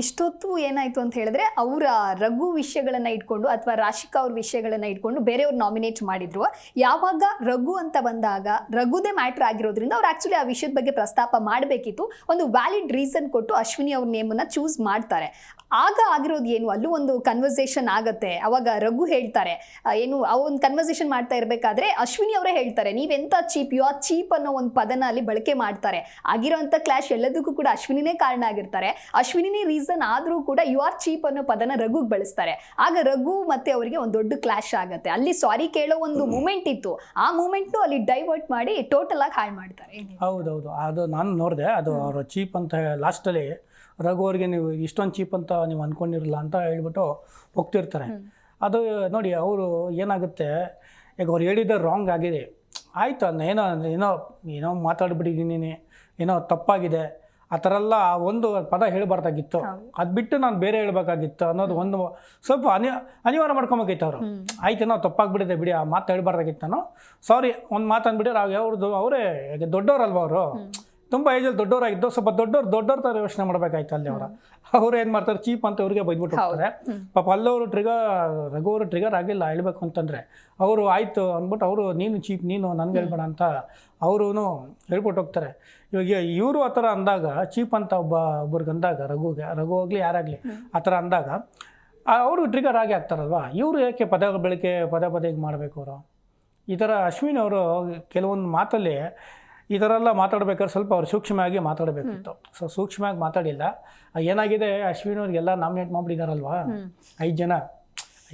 ಇಷ್ಟೊತ್ತು ಏನಾಯ್ತು ಅಂತ ಹೇಳಿದ್ರೆ ಅವರ ರಘು ವಿಷಯಗಳನ್ನು ಇಟ್ಕೊಂಡು ಅಥವಾ ರಾಶಿಕಾ ಅವ್ರ ವಿಷಯಗಳನ್ನು ಇಟ್ಕೊಂಡು ಬೇರೆಯವ್ರು ನಾಮಿನೇಟ್ ಮಾಡಿದ್ರು. ಯಾವಾಗ ರಘು ಅಂತ ಬಂದಾಗ, ರಘುದೇ ಮ್ಯಾಟ್ರ್ ಆಗಿರೋದ್ರಿಂದ ಅವ್ರು ಆ್ಯಕ್ಚುಲಿ ಆ ವಿಷಯದ ಬಗ್ಗೆ ಪ್ರಸ್ತಾಪ ಮಾಡಬೇಕಿತ್ತು. ಒಂದು ವ್ಯಾಲಿಡ್ ರೀಸನ್ ಕೊಟ್ಟು ಅಶ್ವಿನಿ ಅವ್ರ ನೇಮನ್ನ ಚೂಸ್ ಮಾಡ್ತಾರೆ. ಆಗ ಆಗಿರೋದು ಏನು? ಅಲ್ಲೂ ಒಂದು ಕನ್ವರ್ಸೇಷನ್ ಆಗುತ್ತೆ. ಅವಾಗ ರಘು ಹೇಳ್ತಾರೆ ಏನು, ಆ ಒಂದು ಕನ್ವರ್ಸೇಷನ್ ಮಾಡ್ತಾ ಇರಬೇಕಾದ್ರೆ ಅಶ್ವಿನಿ ಅವರೇ ಹೇಳ್ತಾರೆ, ನೀವೆಂತ ಚೀಪ್ ಯು ಆರ್ ಚೀಪ್ ಅನ್ನೋ ಒಂದು ಪದನ ಅಲ್ಲಿ ಬಳಕೆ ಮಾಡ್ತಾರೆ. ಆಗಿರೋಂಥ ಕ್ಲಾಶ್ ಎಲ್ಲದಕ್ಕೂ ಕೂಡ ಅಶ್ವಿನಿನೇ ಕಾರಣ ಆಗಿರ್ತಾರೆ. ಅಶ್ವಿನಿನೇ ರೀಸನ್ ಆದರೂ ಕೂಡ ಯು ಆರ್ ಚೀಪ್ ಅನ್ನೋ ಪದನ ರಘುಗೆ ಬಳಸ್ತಾರೆ. ಆಗ ರಘು ಮತ್ತೆ ಅವರಿಗೆ ಒಂದು ದೊಡ್ಡ ಕ್ಲಾಶ್ ಆಗುತ್ತೆ. ಅಲ್ಲಿ ಸಾರಿ ಕೇಳೋ ಒಂದು ಮೂಮೆಂಟ್ ಇತ್ತು. ಆ ಮೂಮೆಂಟ್ನು ಅಲ್ಲಿ ಡೈವರ್ಟ್ ಮಾಡಿ ಟೋಟಲ್ ಆಗಿ ಹಾಳು ಮಾಡ್ತಾರೆ? ಹೌದೌದು. ಅದು ನಾನು ನೋಡಿದೆ ಅದು ಅವರು ಚೀಪ್ ಅಂತ ಲಾಸ್ಟಲ್ಲಿ ರಘು ಅವ್ರಿಗೆ ನೀವು ಇಷ್ಟೊಂದು ಚೀಪ್ ಅಂತ ನೀವು ಅಂದ್ಕೊಂಡಿರಲ್ಲ ಅಂತ ಹೇಳ್ಬಿಟ್ಟು ಹೋಗ್ತಿರ್ತಾರೆ. ಅದು ನೋಡಿ ಅವರು ಏನಾಗುತ್ತೆ ಈಗ ಅವ್ರು ಹೇಳಿದ್ದು ರಾಂಗ್ ಆಗಿದೆ. ಆಯಿತು ಅದನ್ನ ಏನೋ ಏನೋ ಏನೋ ಮಾತಾಡ್ಬಿಟ್ಟಿದ್ದೀನಿ ಏನೋ ತಪ್ಪಾಗಿದೆ. ಆ ಥರ ಎಲ್ಲ ಒಂದು ಪದ ಹೇಳಬಾರ್ದಾಗಿತ್ತು. ಅದು ಬಿಟ್ಟು ನಾನು ಬೇರೆ ಹೇಳ್ಬೇಕಾಗಿತ್ತು ಅನ್ನೋದು ಒಂದು ಸ್ವಲ್ಪ ಅನಿ ಅನಿವಾರ್ಯ ಮಾಡ್ಕೊಬೇಕಿತ್ತು ಅವರು. ಆಯ್ತು ನಾವು ತಪ್ಪಾಗ್ಬಿಟ್ಟಿದೆ ಬಿಡಿ ಆ ಮಾತು ಹೇಳ್ಬಾರ್ದಾಗಿತ್ತು ನಾನು. ಸಾರಿ ಒಂದು ಮಾತು ಅಂದ್ಬಿಟ್ಟು ಅವ್ರದ್ದು ಅವರೇ ದೊಡ್ಡವರಲ್ವ ಅವರು? ತುಂಬ ಏಜಲ್ಲಿ ದೊಡ್ಡವರಾಗಿದ್ದು ಸ್ವಲ್ಪ ದೊಡ್ಡವ್ರು ದೊಡ್ಡವ್ರ ಥರ ಯೋಚನೆ ಮಾಡಬೇಕಾಯ್ತು ಅಲ್ಲಿ ಅವರ. ಅವ್ರು ಏನು ಮಾಡ್ತಾರೆ ಚೀಪ್ ಅಂತ ಅವ್ರಿಗೆ ಬೈದ್ಬಿಟ್ಟು ಹೋಗ್ತಾರೆ. ಪಾಪ ಅಲ್ಲವರು ಟ್ರಿಗರ್ ರಘು ಅವರು ಟ್ರಿಗರ್ ಆಗಿಲ್ಲ ಹೇಳ್ಬೇಕು ಅಂತಂದರೆ. ಅವರು ಆಯಿತು ಅಂದ್ಬಿಟ್ಟು ಅವರು ನೀನು ಚೀಪ್ ನೀನು ನನಗೆ ಹೇಳ್ಬೇಡ ಅಂತ ಅವರು ಹೇಳ್ಬಿಟ್ಟು ಹೋಗ್ತಾರೆ. ಇವಾಗ ಇವರು ಆ ಥರ ಅಂದಾಗ ಚೀಪ್ ಅಂತ ಒಬ್ಬ ಒಬ್ರಿಗೆ ಅಂದಾಗ ರಘುಗೆ ರಘು ಆಗಲಿ ಯಾರಾಗಲಿ ಆ ಥರ ಅಂದಾಗ ಅವರು ಟ್ರಿಗರ್ ಆಗಿ ಆಗ್ತಾರಲ್ವಾ ಇವರು ಯಾಕೆ ಪದ ಬೆಳಕೆ ಪದೇ ಪದೇ ಮಾಡಬೇಕು ಅವರು? ಈ ಥರ ಅಶ್ವಿನ್ ಅವರು ಕೆಲವೊಂದು ಮಾತಲ್ಲಿ ಈ ಥರ ಎಲ್ಲ ಮಾತಾಡ್ಬೇಕಾದ್ರೆ ಸ್ವಲ್ಪ ಅವ್ರು ಸೂಕ್ಷ್ಮವಾಗಿ ಮಾತಾಡಬೇಕಿತ್ತು. ಸೊ ಸೂಕ್ಷ್ಮವಾಗಿ ಮಾತಾಡಿಲ್ಲ. ಏನಾಗಿದೆ ಅಶ್ವಿನ್ ಅವ್ರಿಗೆಲ್ಲ ನಾಮಿನೇಟ್ ಮಾಡಿಬಿಟ್ಟಿದಾರಲ್ವಾ? ಐದು ಜನ.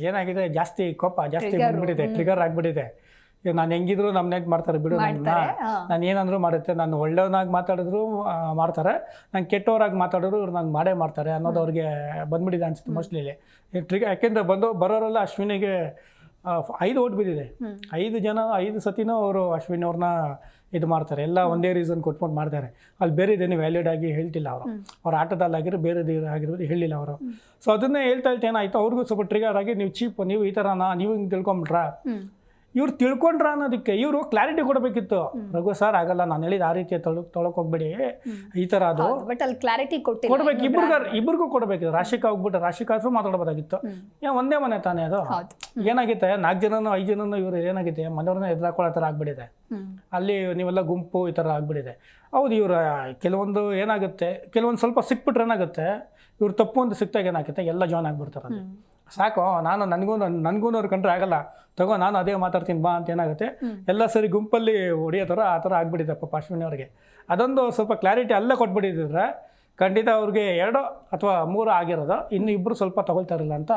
ಏನಾಗಿದೆ? ಜಾಸ್ತಿ ಕೋಪ ಜಾಸ್ತಿ ಬಂದ್ಬಿಟ್ಟಿದೆ ಟ್ರಿಗರ್ ಆಗಿಬಿಟ್ಟಿದೆ. ಈಗ ನಾನು ಹೆಂಗಿದ್ರು ನಾಮಿನೇಟ್ ಮಾಡ್ತಾರೆ ಬಿಡು ನನ್ನ. ನಾನು ಏನಂದ್ರು ಮಾಡುತ್ತೆ ನಾನು ಒಳ್ಳೆಯವನಾಗಿ ಮಾತಾಡಿದ್ರು ಮಾಡ್ತಾರೆ. ನಾನು ಕೆಟ್ಟವರಾಗಿ ಮಾತಾಡಿದ್ರು ಇವ್ರು ನಂಗೆ ಮಾಡೇ ಮಾಡ್ತಾರೆ ಅನ್ನೋದು ಅವ್ರಿಗೆ ಬಂದ್ಬಿಟ್ಟಿದೆ ಅನ್ಸುತ್ತೆ ಮೋಸ್ಟ್ಲಿ ಟ್ರಿಗ ಯಾಕೆಂದ್ರೆ ಬಂದು ಬರೋರೆಲ್ಲ ಅಶ್ವಿನಿಗೆ ಐದು ಓಟ್ ಬಿದ್ದಿದೆ ಐದು ಜನ ಐದು ಸತಿನೂ ಅವರು ಅಶ್ವಿನ್ ಅವ್ರನ್ನ ಇದು ಮಾಡ್ತಾರೆ. ಎಲ್ಲ ಒಂದೇ ರೀಸನ್ ಕೊಟ್ಕೊಂಡು ಮಾಡ್ತಾರೆ. ಅಲ್ಲಿ ಬೇರೆ ಬೇರೆದೇನು ವ್ಯಾಲಿಡ್ ಆಗಿ ಹೇಳ್ತಿಲ್ಲ ಅವರು. ಅವ್ರ ಆಟದಲ್ಲಾಗಿರೋ ಬೇರೆದೇ ಆಗಿರೋದು ಹೇಳಿಲ್ಲ ಅವರು. ಸೊ ಅದನ್ನೇ ಹೇಳ್ತಾ ಹೇಳ್ತಾ ಏನಾಯ್ತು? ಅವ್ರಿಗೂ ಸ್ವಲ್ಪ ಟ್ರಿಗರ್ ಆಗಿ ನೀವು ಚೀಪ್ ನೀವು ಈ ಥರನಾ ನೀವು ಹಿಂಗೆ ತಿಳ್ಕೊಂಬಿಟ್ರಾ? ಇವ್ರು ತಿಳ್ಕೊಂಡ್ರ ಅನ್ನೋದಕ್ಕೆ ಇವರು ಕ್ಲಾರಿಟಿ ಕೊಡಬೇಕಿತ್ತು. ರಘು ಸರ್ ಆಗಲ್ಲ ನಾನು ಹೇಳಿದ ಆ ರೀತಿ ತೊಳಕ್ ತೊಳಕ್ ಹೋಗ್ಬೇಡಿ. ಈ ತರ ಅದು. ಬಟ್ ಅಲ್ಲಿ ಕ್ಲಾರಿಟಿ ಕೊಡ್ಬೇಕು ಇಬ್ಬರಿಗ ಇಬ್ಬರಿಗೂ ಕೊಡಬೇಕಿತ್ತು. ರಾಶಿಕಾ ಹೋಗ್ಬಿಟ್ಟು ರಾಶಿಕಾ ಹತ್ರ ಮಾತಾಡ್ಬೋದಾಗಿತ್ತು. ಏನ್ ಒಂದೇ ಮನೆ ತಾನೇ ಅದು. ಏನಾಗಿತ್ತೆ? ನಾಲ್ಕ್ ಜನನು ಐದು ಜನನೂ ಇವರು ಏನಾಗಿದೆ ಮನೆಯವ್ರನ್ನ ಎದುರಾಕೊಳ್ಳೋ ತರ ಆಗ್ಬಿಟ್ಟಿದೆ. ಅಲ್ಲಿ ನೀವೆಲ್ಲ ಗುಂಪು ಈ ತರ ಆಗ್ಬಿಟ್ಟಿದೆ. ಹೌದು ಇವ್ರ ಕೆಲವೊಂದು ಏನಾಗುತ್ತೆ? ಕೆಲವೊಂದು ಸ್ವಲ್ಪ ಸಿಕ್ಬಿಟ್ರೆ ಏನಾಗುತ್ತೆ? ಇವ್ರು ತಪ್ಪು ಒಂದು ಸಿಕ್ತಾಗ ಏನಾಗುತ್ತೆ? ಎಲ್ಲ ಜಾಯ್ನ್ ಆಗ್ಬಿಡ್ತಾರೆ ಸಾಕು ನಾನು ನನಗೂ ನನಗೂ ಅವ್ರು ಕಂಡ್ರೆ ಆಗಲ್ಲ. ತಗೋ ನಾನು ಅದೇ ಮಾತಾಡ್ತೀನಿ ಬಾ ಅಂತ ಏನಾಗುತ್ತೆ? ಎಲ್ಲ ಸರಿ ಗುಂಪಲ್ಲಿ ಹೊಡಿಯೋ ಥರ ಆ ಥರ ಆಗ್ಬಿಟ್ಟಿದೆ ಪಾಪ ಅಶ್ವಿನಿ ಅವ್ರಿಗೆ. ಅದೊಂದು ಸ್ವಲ್ಪ ಕ್ಲಾರಿಟಿ ಅಲ್ಲೇ ಕೊಟ್ಬಿಟ್ಟಿದ್ರೆ ಖಂಡಿತ ಅವ್ರಿಗೆ ಎರಡು ಅಥವಾ ಮೂರು ಆಗಿರೋದು. ಇನ್ನು ಇಬ್ಬರು ಸ್ವಲ್ಪ ತಗೊಳ್ತಾ ಇರಲಿಲ್ಲ ಅಂತ